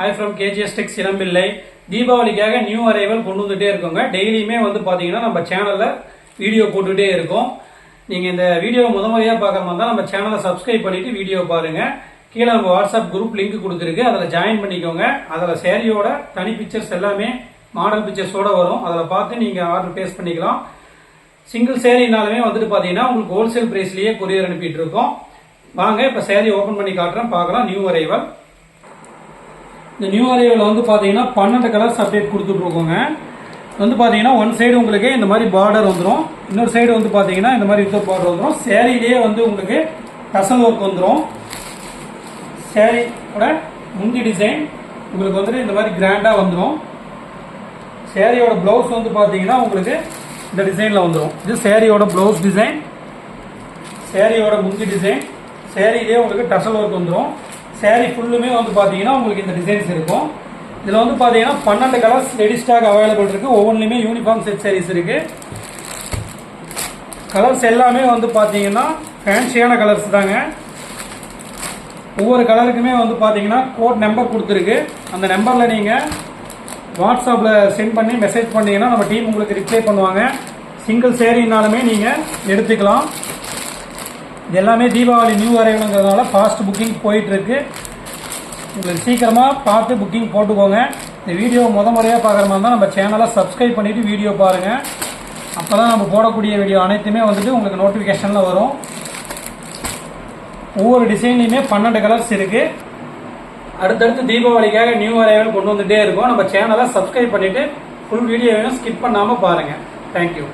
Hi from KGS tex தீபாவளிக்காக new arrival கொண்டு வந்துகிட்டே இருக்கோங்க. டெய்லியுமே வந்து பார்த்தீங்கன்னா நம்ம சேனலில் வீடியோ போட்டுகிட்டே இருக்கோம். நீங்கள் இந்த வீடியோ முத முறையாக பார்க்குற மாதிரி தான் நம்ம சேனலை சப்ஸ்கிரைப் பண்ணிவிட்டு வீடியோ பாருங்கள் கீழே நம்ம வாட்ஸ்அப் குரூப் லிங்க் கொடுத்துருக்கு. அதில் ஜாயின் பண்ணிக்கோங்க. அதில் சேரீயோட தனி பிக்சர்ஸ் எல்லாமே மாடல் பிக்சர்ஸோட வரும். அதில் பார்த்து நீங்கள் ஆர்டர் பேஸ் பண்ணிக்கலாம். சிங்கிள் சேரீனாலுமே வந்துட்டு பார்த்தீங்கன்னா உங்களுக்கு ஹோல்சேல் ப்ரைஸ்லேயே கொரியர் அனுப்பிட்டு இருக்கோம். வாங்க இப்போ சேரீ ஓப்பன் பண்ணி காட்டுறேன். பார்க்கலாம் நியூ அரைவல் இந்த நியூ அரைவல் வந்து பார்த்தீங்கன்னா பன்னெண்டு கலர்ஸ் அப்டேட் கொடுத்துட்ருக்கோங்க. வந்து பார்த்தீங்கன்னா ஒன் சைடு உங்களுக்கு இந்த மாதிரி பார்டர் வந்துடும் இன்னொரு சைடு வந்து பார்த்தீங்கன்னா இந்த மாதிரி வித்தர் பார்டர் வந்துடும் சேரீலேயே வந்து உங்களுக்கு டசல் ஒர்க் வந்துடும் சேரீயோட முந்தி டிசைன் உங்களுக்கு வந்துட்டு இந்த மாதிரி கிராண்டாக வந்துடும் சேரீயோட ப்ளவுஸ் வந்து பார்த்தீங்கன்னா உங்களுக்கு இந்த டிசைனில் வந்துடும் இது சேரீயோட ப்ளவுஸ் டிசைன் சேரீயோட முந்தி டிசைன் சேரீலேயே உங்களுக்கு டசல் ஒர்க் வந்துடும் சேரீ ஃபுல்லுமே வந்து பார்த்தீங்கன்னா உங்களுக்கு இந்த டிசைன்ஸ் இருக்கும். இதில் வந்து பார்த்தீங்கன்னா பன்னெண்டு கலர்ஸ் ரெடி ஸ்டாக் அவைலபிள் இருக்குது ஒவ்வொன்றுலையுமே யூனிஃபார்ம் செட் சாரீஸ் இருக்குது கலர்ஸ் எல்லாமே வந்து பார்த்தீங்கன்னா ஃபேன்சியான கலர்ஸ் தாங்க. ஒவ்வொரு கலருக்குமே வந்து பார்த்தீங்கன்னா கோட் நம்பர் கொடுத்துருக்கு. அந்த நம்பரில் நீங்கள் வாட்ஸ்அப்பில் சென்ட் பண்ணி மெசேஜ் பண்ணிங்கன்னா நம்ம டீம் உங்களுக்கு ரிப்ளை பண்ணுவாங்க. சிங்கிள் சேரீனாலுமே நீங்கள் எடுத்துக்கலாம். இது எல்லாமே தீபாவளி நியூ அரைவலுங்கிறதுனால ஃபாஸ்ட் புக்கிங் போயிட்டுருக்கு. உங்களுக்கு சீக்கிரமாக பார்த்து புக்கிங் போட்டுக்கோங்க. இந்த வீடியோ முத முறையாக பார்க்குற மாதிரி தான் நம்ம சேனலை சப்ஸ்கிரைப் பண்ணிவிட்டு வீடியோ பாருங்கள் அப்போ தான் நம்ம போடக்கூடிய வீடியோ அனைத்துமே வந்துட்டு உங்களுக்கு நோட்டிஃபிகேஷனில் வரும். ஒவ்வொரு டிசைன்லையுமே பன்னெண்டு கலர்ஸ் இருக்குது அடுத்தடுத்து தீபாவளிக்காக நியூ அரைவல் கொண்டு வந்துகிட்டே இருக்கோம். நம்ம சேனலை சப்ஸ்கிரைப் பண்ணிவிட்டு ஃபுல் வீடியோ வேணும் ஸ்கிப் பண்ணாமல் பாருங்கள் தேங்க்யூ